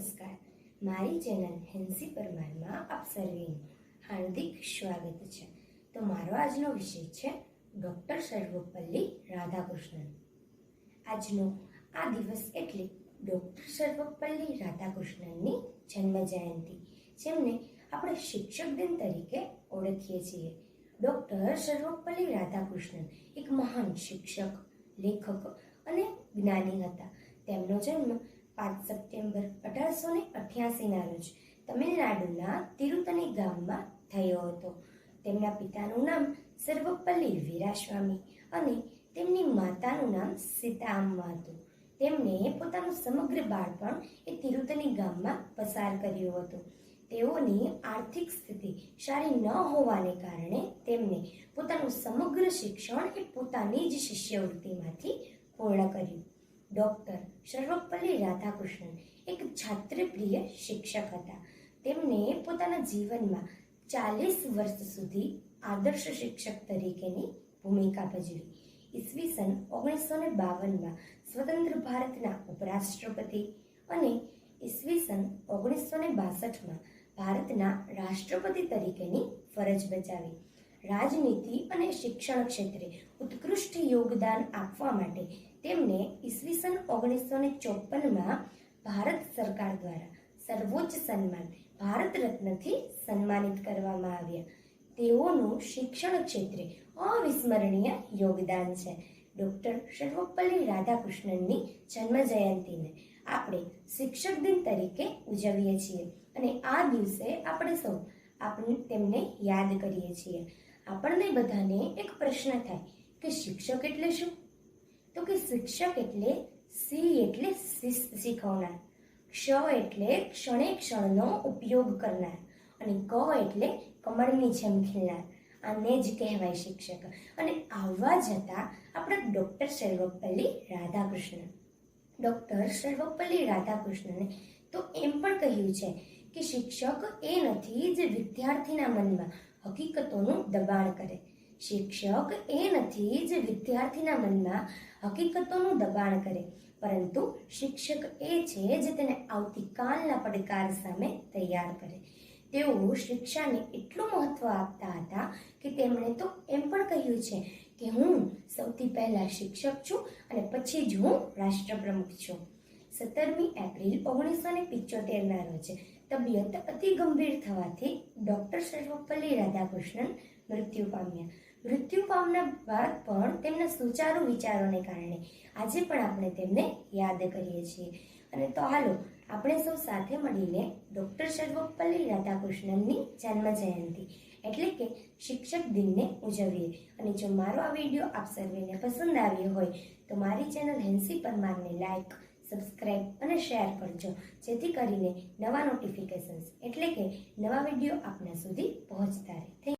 નમસ્કાર. મારી channel Hansie પરમારમાં આપ સર્વેનું હાર્દિક સ્વાગત છે. તો મારો આજનો વિષય છે ડૉક્ટર સર્વપલ્લી રાધાકૃષ્ણન. આજનો આ દિવસ એટલે ડૉક્ટર સર્વપલ્લી રાધાકૃષ્ણનની જન્મ જયંતિ જેમને આપણે શિક્ષક દિન તરીકે ઓળખીએ છીએ. ડૉક્ટર સર્વપલ્લી રાધાકૃષ્ણન એક મહાન શિક્ષક, લેખક અને જ્ઞાની હતા. તેમનો જન્મ પાંચ સપ્ટેમ્બર અઢારસો ને અઠ્યાસીના રોજ તમિલનાડુના તિરુતની ગામમાં થયો હતો. તેમના પિતાનું નામ સર્વપલ્લી વીરાસ્વામી અને તેમની માતાનું નામ સીતામ્મા હતું. તેમણે પોતાનું સમગ્ર બાળપણ એ તિરુતની ગામમાં પસાર કર્યું હતું. તેઓની આર્થિક સ્થિતિ સારી ન હોવાને કારણે તેમને પોતાનું સમગ્ર શિક્ષણ એ પોતાની જ શિષ્યવૃત્તિમાંથી પૂર્ણ કર્યું. ડૉક્ટર સર્વપલ્લી રાધાકૃષ્ણન એક છાત્રપ્રિય શિક્ષક હતા. તેમને પોતાના જીવનમાં ચાલીસ વર્ષ સુધી આદર્શ શિક્ષક તરીકેની ભૂમિકા ભજવી. ઈસવીસન ઓગણીસો ને બાવનમાં સ્વતંત્ર ભારતના ઉપરાષ્ટ્રપતિ અને ઈસવીસન ઓગણીસો ને બાસઠમાં ભારતના રાષ્ટ્રપતિ તરીકેની ફરજ બજાવી. રાજનીતિ અને શિક્ષણ ક્ષેત્રે ઉત્કૃષ્ટ યોગદાન આપવા માટે તેમને ઈસવીસન ઓગણીસો ને ચોપનમાં ભારત સરકાર દ્વારા સર્વોચ્ચ સન્માન, ભારત રત્નથી સન્માનિત કરવામાં આવ્યા. તેઓનું શિક્ષણ ક્ષેત્રે અવિસ્મરણીય યોગદાન છે. ડૉક્ટર સર્વપલ્લી રાધાકૃષ્ણનની જન્મ જયંતીને આપણે શિક્ષક દિન તરીકે ઉજવીએ છીએ અને આ દિવસે આપણે સૌ આપણે તેમને યાદ કરીએ છીએ. આપણને બધાને એક પ્રશ્ન થાય કે શિક્ષક એટલે શું? તો કે શિક્ષક એટલે સી એટલે શીખવનાર ક્ષ એટલે ક્ષણે ક્ષણનો ઉપયોગ કરનાર અને ક એટલે કમળની જેમ ખીલનાર આને જ કહેવાય શિક્ષક અને આવવા જતા આપણા ડૉક્ટર સર્વપલ્લી રાધાકૃષ્ણ ડૉક્ટર સર્વપલ્લી રાધાકૃષ્ણને તો એમ પણ કહ્યું છે કે શિક્ષક એ નથી જે વિદ્યાર્થીના મનમાં હકીકતોનું દબાણ કરે શિક્ષક એ નથી જે વિદ્યાર્થીના મનમાં હકીકતોનું દબાણ કરે, પરંતુ શિક્ષક એ છે જે તેને આવતીકાલના પડકાર સામે તૈયાર કરે. તેઓ શિક્ષાને એટલું મહત્વ આપતા હતા કે તેમણે તો એમ પણ કહ્યું છે કે હું સૌથી પહેલા શિક્ષક છું અને પછી જ હું રાષ્ટ્રપ્રમુખ છું. સત્તરમી એપ્રિલ ઓગણીસો ને પિચોતેરના રોજ તબિયત અતિ ગંભીર થવાથી ડૉક્ટર સર્વપલ્લી રાધાકૃષ્ણન મૃત્યુ પામ્યા. મૃત્યુ પામના બાદ પણ તેમના સુચારુ વિચારોને કારણે આજે પણ આપણે તેમને યાદ કરીએ છીએ. અને તો હાલો, આપણે સૌ સાથે મળીને ડૉક્ટર સર્વપલ્લી રાધાકૃષ્ણનની જન્મ જયંતિ એટલે કે શિક્ષક દિનને ઉજવીએ. અને જો મારો આ વીડિયો આપ સર્વેને પસંદ આવ્યો હોય, તો મારી ચેનલ હેન્સી પરમારને લાઈક, સબસ્ક્રાઇબ અને શેર કરજો, જેથી કરીને નવા નોટિફિકેશન્સ એટલે કે નવા વીડિયો આપના સુધી પહોંચતા રહે.